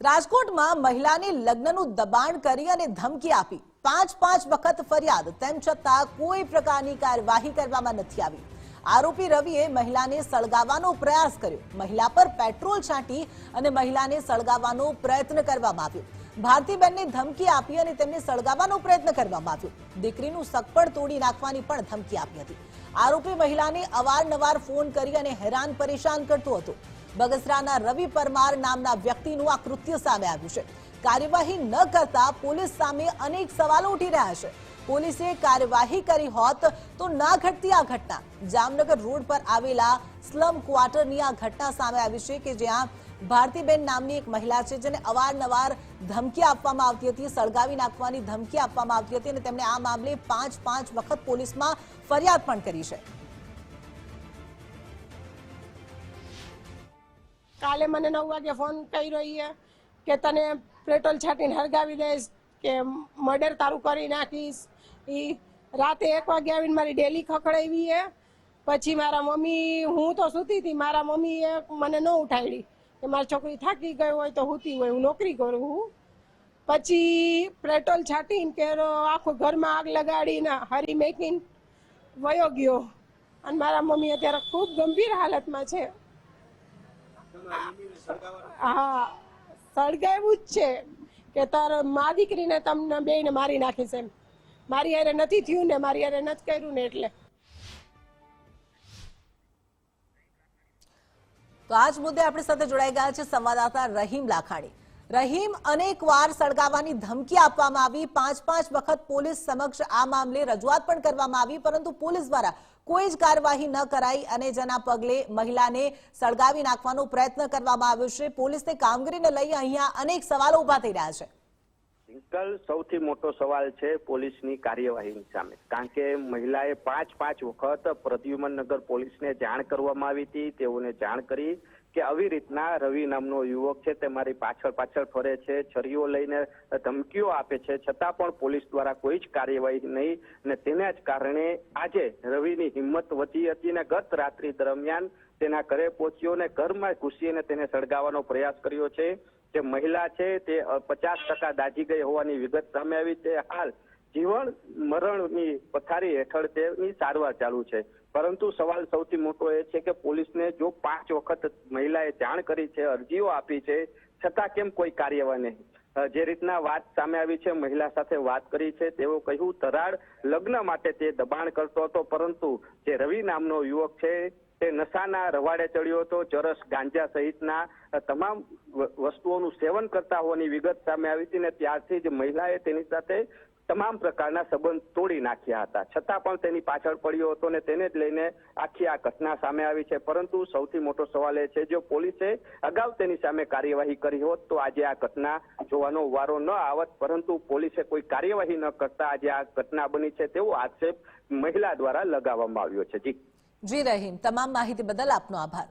રાજકોટમાં મહિલાને લગ્નનું દબાણ કરી અને ધમકી આપી. પાંચ પાંચ વખત ફરિયાદ, તેમ છતાં કોઈ પ્રકારની કાર્યવાહી કરવામાં નથી આવી. આરોપી રવિએ મહિલાને સળગાવવાનો પ્રયાસ કર્યો. મહિલા પર પેટ્રોલ છાંટી અને મહિલાને સળગાવવાનો પ્રયત્ન કરવામાં આવ્યો. ભારતીબેનને ધમકી આપી અને તેમને સળગાવવાનો પ્રયત્ન કરવામાં આવ્યો. દીકરીનું સગપડ તોડી નાખવાની પણ ધમકી આપી હતી. આરોપી મહિલાને અવારનવાર ફોન કરી અને હેરાન પરેશાન કરતો હતો. બગસરાના રવિ પરમાર નામના વ્યક્તિનું આ કૃત્ય સામે આવ્યું છે. કાર્યવાહી ન કરતા પોલીસ સામે અનેક સવાલો ઉઠી રહ્યા છે. પોલીસે કાર્યવાહી કરી હોત તો ના ઘટતી આ ઘટના. જામનગર રોડ પર આવેલા સ્લમ ક્વાર્ટરની આ ઘટના સામે આવી છે કે જ્યાં ભારતીબેન નામની એક મહિલા છે જેને અવારનવાર ધમકી આપવામાં આવતી હતી, સળગાવી નાખવાની ધમકી આપવામાં આવતી હતી અને તેમણે આ મામલે પાંચ પાંચ વખત પોલીસમાં ફરિયાદ પણ કરી છે. કાલે મને નવ વાગે ફોન કર્યો ઈએ કે તને પેટ્રોલ છાંટીને હળગાવી દઈશ, કે મર્ડર તારું કરી નાખીશ. એ રાતે એક વાગે આવીને મારી ડેલી ખખડાવી એ પછી મારા મમ્મી, હું તો સૂતી હતી, મારા મમ્મીએ મને ન ઉઠાડી કે મારી છોકરી થાકી ગઈ હોય તો સૂતી હોય, હું નોકરી કરું હું. પછી પેટ્રોલ છાંટીને કે આખું ઘરમાં આગ લગાડીને હરી મેકીને વયો ગયો. અને મારા મમ્મી અત્યારે ખૂબ ગંભીર હાલતમાં છે. હા, સળગાવ્યું જ છે કે તાર મા દીકરીને તમને બેને મારી નાખીશ એમ. મારી હારે નથી થયું ને, મારી હારે નથી કર્યું ને એટલે. તો આ જ મુદ્દે આપણી સાથે જોડાઈ ગયા છે સંવાદદાતા રહીમ લાખાણી. રહીમ, અનેકવાર સળગાવવાની ધમકી આપવામાં આવી. પાંચ પાંચ વખત પોલીસ સમક્ષ આ મામલે રજૂઆત પણ કરવામાં આવી, પરંતુ પોલીસ દ્વારા કોઈ જ કાર્યવાહી ન કરાઈ અને જેના પગલે મહિલાને સળગાવી નાખવાનો પ્રયત્ન કરવામાં આવ્યો છે. પોલીસની કામગીરીને લઈ અહીંયા અનેક સવાલો ઊભા થઈ રહ્યા છે. ટિંકલ સૌથી મોટો સવાલ છે પોલીસની કાર્યવાહીની સામે. કારણ કે મહિલાએ પાંચ પાંચ વખત પ્રદ્યુમન નગર પોલીસને જાણ કરવામાં આવી હતી. તેઓને જાણ કરી કે આવી રીતના રવિ નામનો યુવક છે તે મારી પાછળ પાછળ ફરે છે, છરીઓ લઈને ધમકીઓ આપે છે. છતાં પણ પોલીસ દ્વારા કોઈ જ કાર્યવાહી નહીં અને તેના જ કારણે આજે રવિની હિંમત વધી હતી ને ગત રાત્રિ દરમિયાન તેના ઘરે પહોંચ્યો ને ઘરમાં ઘૂસીને તેને સળગાવવાનો પ્રયાસ કર્યો છે. જે મહિલા છે તે પચાસ ટકા દાઝી ગઈ હોવાની વિગત સામે આવી છે. હાલ જીવન મરણની પથારી હેઠળ તેની સારવાર ચાલુ છે. પરંતુ સવાલ સૌથી મોટો એ છે કે પોલીસને જો પાંચ વખત મહિલાએ જાણ કરી છે, અરજીઓ આપી છે, છતાં કેમ કોઈ કાર્યવાહી નહીં? જે રીતના વાત સામે આવી છે, મહિલા સાથે વાત કરી છે, તેઓ કહ્યું તરાડ લગ્ન માટે તે દબાણ કરતો હતો, પરંતુ જે રવિ નામનો યુવક છે, તે નશાના રવાડે ચડ્યો હતો, ચરસ ગાંજા સહિતના તમામ વસ્તુઓનું સેવન કરતા હોવાની વિગત સામે આવી હતી ને ત્યારથી જ મહિલાએ તેની સાથે તમામ પ્રકારના સંબંધ તોડી નાખ્યા હતા. છતાં પણ તેની પાછળ પડ્યો હતો ને તેને જ લઈને આખી આ ઘટના સામે આવી છે. પરંતુ સૌથી મોટો સવાલ એ છે, જો પોલીસે અગાઉ તેની સામે કાર્યવાહી કરી હોત, તો આજે આ ઘટના જોવાનો વારો ન આવત. પરંતુ પોલીસે કોઈ કાર્યવાહી ન કરતા આજે આ ઘટના બની છે તેવો આક્ષેપ મહિલા દ્વારા લગાવવામાં આવ્યો છે. જી. જી રહીમ, તમામ માહિતી બદલ આપનો આભાર.